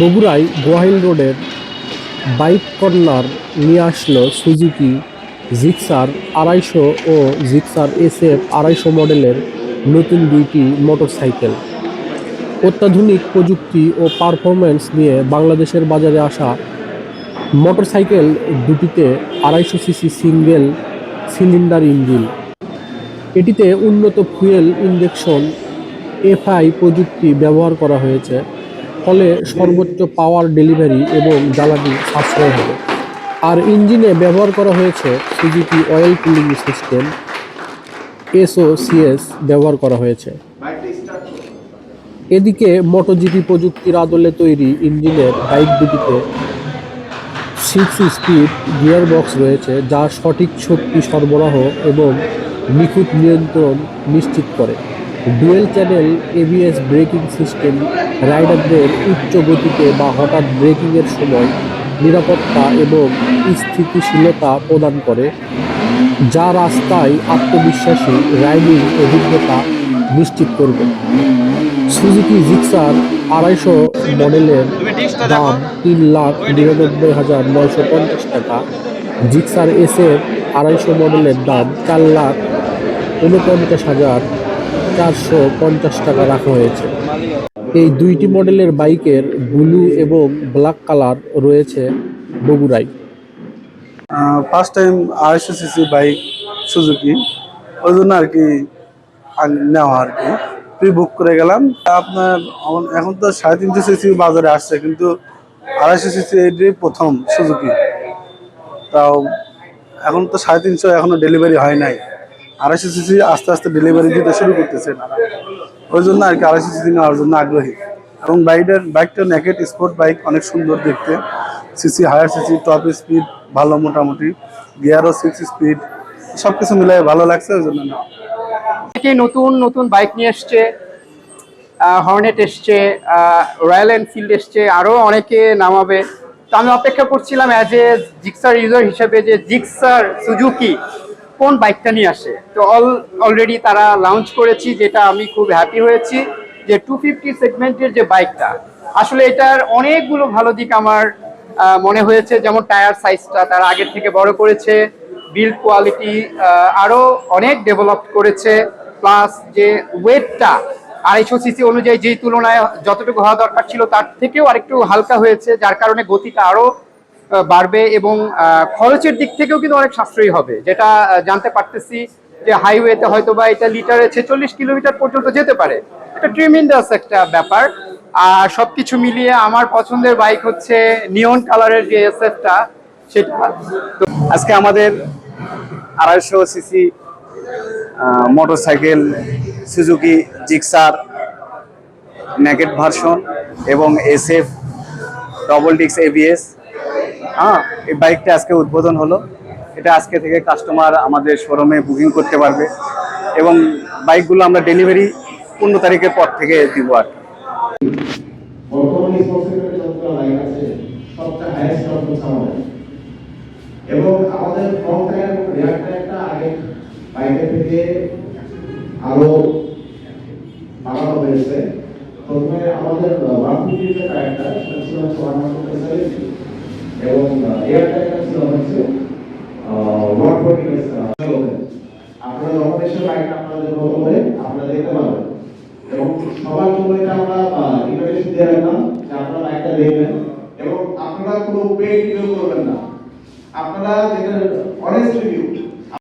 বগুড়ায় গোয়াহিল রোডের bike corner নিয়ে আসলো সুজুকি জিক্সার আড়াইশো ও জিক্সার এসএফ আড়াইশো মডেলের নতুন দুইটি মোটরসাইকেল। অত্যাধুনিক প্রযুক্তি ও পারফরম্যান্স নিয়ে বাংলাদেশের বাজারে আসা মোটরসাইকেল দুটিতে আড়াইশো সিসি সিঙ্গেল সিলিন্ডার ইঞ্জিন। এটিতে উন্নত ফুয়েল ইঞ্জেকশন এফআই প্রযুক্তি ব্যবহার করা হয়েছে। ফলে সর্বোচ্চ পাওয়ার ডেলিভারি এবং জ্বালানি সাশ্রয় হবে। আর ইঞ্জিনে ব্যবহার করা হয়েছে Suzuki oil cooling system SOCS ব্যবহার করা হয়েছে। এদিকে মোটোজিপি প্রযুক্তির আদলে তৈরি ইঞ্জিনের বাইক দুটিতে সিক্স স্পিড গিয়ার বক্স রয়েছে, যা সঠিক শক্তি সরবরাহ এবং নিখুঁত নিয়ন্ত্রণ নিশ্চিত করে। Dual channel ABS braking system, রাইডারদের উচ্চ গতিতে বা হঠাৎ ব্রেকিংয়ের সময় নিরাপত্তা এবং স্থিতিশীলতা প্রদান করে, যা রাস্তায় আত্মবিশ্বাসী রাইডিং অভিজ্ঞতা নিশ্চিত করবে। সুজুকি জিক্সার আড়াইশো মডেলের দাম তিন লাখ নিরানব্বই হাজার নয়শো পঞ্চাশ টাকা, জিক্সার এসের আড়াইশো মডেলের দাম চার লাখ উনপঞ্চাশ হাজার চারশো পঞ্চাশ টাকা রাখা হয়েছে। এই দুইটি মডেলের বাইকের ব্লু এবং ব্ল্যাক কালার রয়েছে বগুড়ায়। ফার্স্ট টাইম আড়াইশো সিসি বাইক সুজুকি ওই জন্য আর কি নেওয়া আর কি। প্রি বুক করে গেলাম। আপনার এখন তো সাড়ে তিনশো সিসি বাজারে আসছে, কিন্তু আড়াইশো সিসি এটাই প্রথম সুজুকি তাও এখন তো সাড়ে তিনশো এখনও ডেলিভারি হয় নাই। আড়াইশো সিসি আস্তে আস্তে ডেলিভারি দিতে শুরু করতেছে। ওই জন্য আর কি আড়াইশো সিসি নেওয়ার জন্য আগ্রহী। এবং বাইকের বাইকটা নেকেট স্পোর্ট বাইক অনেক সুন্দর দেখতে। CC higher CC top speed ভালো মোটামুটি। গিয়ারও সিক্স স্পিড সব কিছু মিলাই ভালো লাগছে, ওই জন্য নতুন নতুন বাইক নিয়ে এসছে হর্নেট এসছে রয়্যাল এনফিল্ড এসছে আরও অনেকে নামাবে। তো আমি অপেক্ষা করছিলাম অ্যাজ এ জিক্সার ইউজার হিসেবে যে জিক্সার সুজুকি কোন বাইকটা নিয়ে আসে? তো অল অলরেডি তারা লঞ্চ করেছি যেটা আমি খুব হ্যাপি হয়েছি যে টু ফিফটি সেগমেন্টের যে বাইকটা আসলে এটার অনেকগুলো ভালো দিক আমার মনে হয়েছে যেমন টায়ার সাইজটা তারা আগের থেকে বড় করেছে বিল্ড কোয়ালিটি আরও অনেক ডেভেলপ করেছে প্লাস যে ওয়েটটা আড়াইশো সিসি অনুযায়ী যেই তুলনায় যতটুকু হওয়া দরকার ছিল তার থেকেও আরেকটু হালকা হয়েছে যার কারণে গতিটা আরও আহ, বাড়বে এবং খরচের দিক থেকেও কিন্তু অনেক সাশ্রয়ী হবে। যেটা জানতে পারতেছি যে হাইওয়েতে হয়তো বা এটা লিটারে ছেচল্লিশ কিলোমিটার পর্যন্ত যেতে পারে। এটা ট্রিমিন্ডাস একটা ব্যাপার। আর সবকিছু মিলিয়ে আমার পছন্দের বাইক হচ্ছে নিয়ন কালারের যে এসএফটা সেটা আজকে আমাদের আড়াইশো CC motorcycle Suzuki Gixxer naked version এবং এসএফ ডবল ডিক্স এবিএস হ্যাঁ এই বাইকটা আজকে উদ্বোধন হলো। এটা আজকে থেকে কাস্টমার আমাদের শোরুমে বুকিং করতে পারবে এবং বাইকগুলো আমরা ডেলিভারি পনেরো তারিখের পর থেকে দিব আর এবং আমাদের ফ্রন্ট টায়ার এবং রিয়ার টায়ারটা আগে বাইকের থেকে আরও বাড়ানো হয়েছে। প্রথমে আমাদের টায়ারটা সেটা ছিল এবং ওয়ান ফোর্টি আপনারা যখন এসে আপনাদের মতো আপনারা দেখতে পাবেন এবং আমরা ইনভিটেশন দিয়ে রাখলাম আপনারা বাইকটা দেখবেন এবং আপনারা কোনো পেইড রিভিউ করবেন না। আপনারা যেটা অনেস্ট রিভিউ